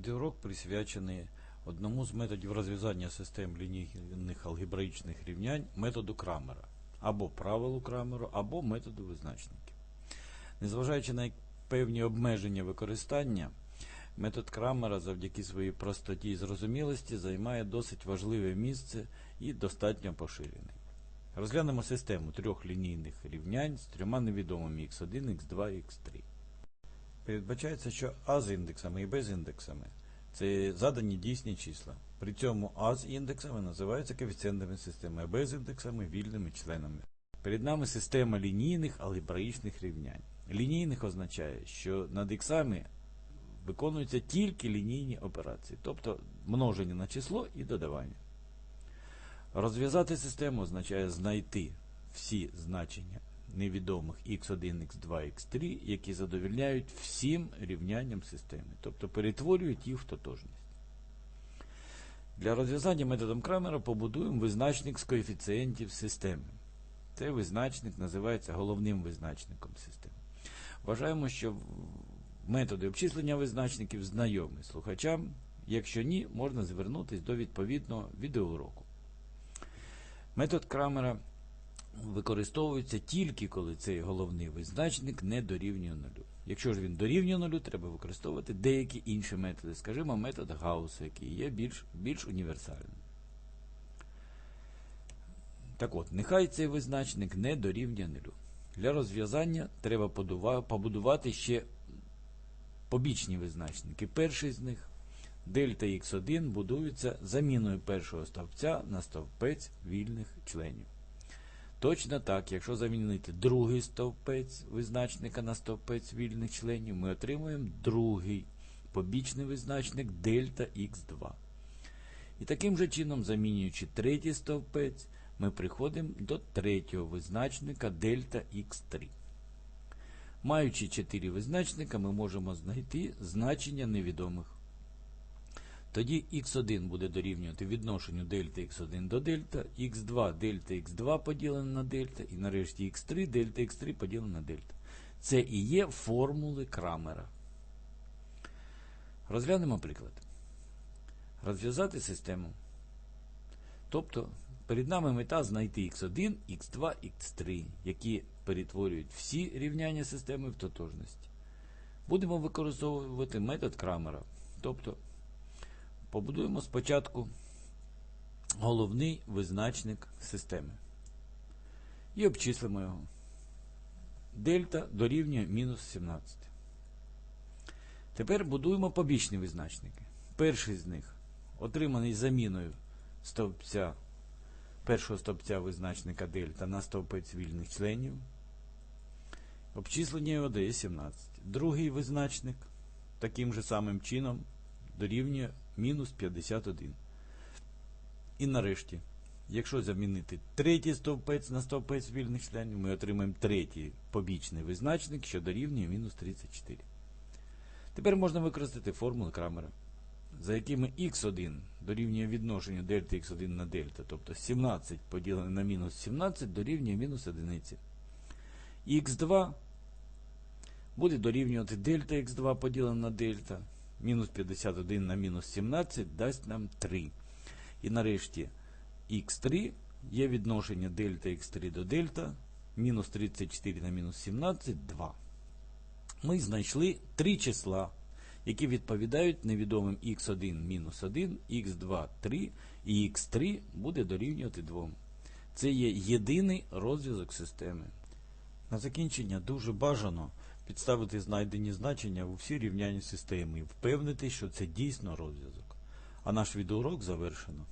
Відеоурок присвячений одному з методів розв'язання систем лінійних алгебраїчних рівнянь методу Крамера, або правилу Крамеру, або методу визначників. Незважаючи на певні обмеження використання, метод Крамера завдяки своїй простоті і зрозумілості займає досить важливе місце і достатньо поширений. Розглянемо систему трьох лінійних рівнянь з трьома невідомими x1, x2, x3. Передбачається, що А з індексами і Б з індексами це задані дійсні числа. При цьому А з індексами називаються коефіцієнтами системи, а Б з індексами вільними членами. Перед нами система лінійних алгебраїчних рівнянь. Лінійних означає, що над іксами виконуються тільки лінійні операції, тобто множення на число і додавання. Розв'язати систему означає знайти всі значення невідомих x1, x2, x3, які задовільняють всім рівнянням системи, тобто перетворюють їх в тотожність. Для розв'язання методом Крамера побудуємо визначник з коефіцієнтів системи. Цей визначник називається головним визначником системи. Вважаємо, що методи обчислення визначників знайомі слухачам. Якщо ні, можна звернутися до відповідного відеоуроку. Метод Крамера використовується тільки коли цей головний визначник не дорівнює нулю. Якщо ж він дорівнює нулю, треба використовувати деякі інші методи, скажімо, метод Гаусса, який є більш, більш універсальним. Так от, нехай цей визначник не дорівнює нулю. Для розв'язання треба побудувати ще побічні визначники. Перший з них дельта х1 будується заміною першого стовпця на стовпець вільних членів. Точно так, якщо замінити другий стовпець визначника на стовпець вільних членів, ми отримуємо другий побічний визначник дельта х2. І таким же чином, замінюючи третій стовпець, ми приходимо до третього визначника дельта х3. Маючи 4 визначника, ми можемо знайти значення невідомих. Тоді х1 буде дорівнювати відношенню дельта х1 до дельта, х2 дельта х2 поділене на дельта, і нарешті х3 дельта х3 поділене на дельта. Це і є формули Крамера. Розглянемо приклад. Розв'язати систему. Тобто, перед нами мета знайти х1, х2, х3, які перетворюють всі рівняння системи в тотожності. Будемо використовувати метод Крамера. Тобто, Побудуємо спочатку головний визначник системи. І обчислимо його. Дельта дорівнює мінус 17. Тепер будуємо побічні визначники. Перший з них отриманий заміною стовпця, першого стовпця визначника дельта на стовпець вільних членів. Обчислення його дає 17. Другий визначник таким же самим чином дорівнює мінус 51. І нарешті, якщо замінити третій стовпець на стовпець вільних членів, ми отримаємо третій побічний визначник, що дорівнює мінус 34. Тепер можна використати формулу Крамера, за якими х1 дорівнює відношенню дельта х1 на дельта, тобто 17 поділене на мінус 17 дорівнює мінус 1. х2 буде дорівнювати дельта х2 поділене на дельта. Мінус 51 на мінус 17 дасть нам 3. І нарешті х3 є відношення дельта х3 до дельта. Мінус 34 на мінус 17 2. Ми знайшли три числа, які відповідають невідомим х1 мінус 1, х2 3 і х3 буде дорівнювати 2. Це є єдиний розв'язок системи. На закінчення дуже бажано підставити знайдені значення у всі рівняння системи і впевнитись, що це дійсно розв'язок. А наш відеоурок завершено.